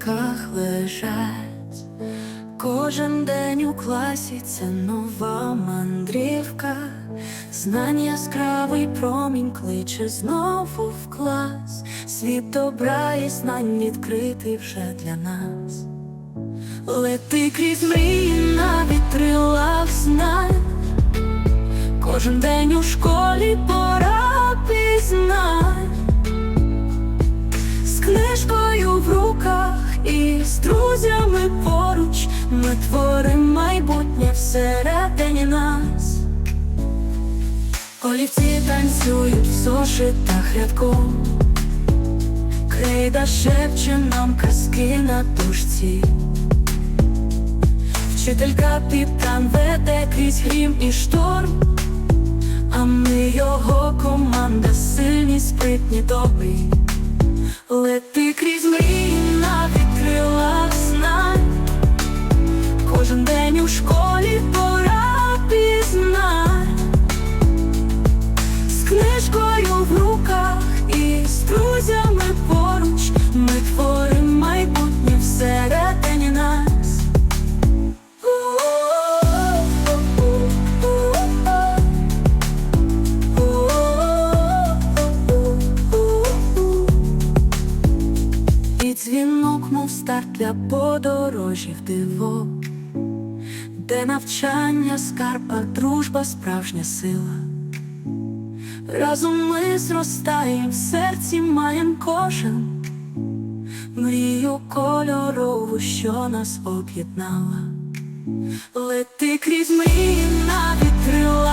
партках лежать. Кожен день у класі це нова мандрівка. Знань яскравий промінь кличе знову в клас. Світ добра і знань відкритий вже для нас. Лети крізь мрії на вітрилах знань. Кожен день у школі пора пізнань. З друзями поруч ми творимо майбутнє всередині нас. Олівці танцюють в зошитах рядком, Крейда шепче нам казки на дужці. Вчителька Піптан веде крізь грім і шторм, а ми його команда сильні, спритні, добрі. Лети крізь мрії на дзвінок, мов старт для подорожі в диво, де навчання, скарб, а дружба, справжня сила. Разом ми зростаєм, в серці маєм кожен мрію кольорову, що нас об'єднала. Лети крізь мрії на вітрила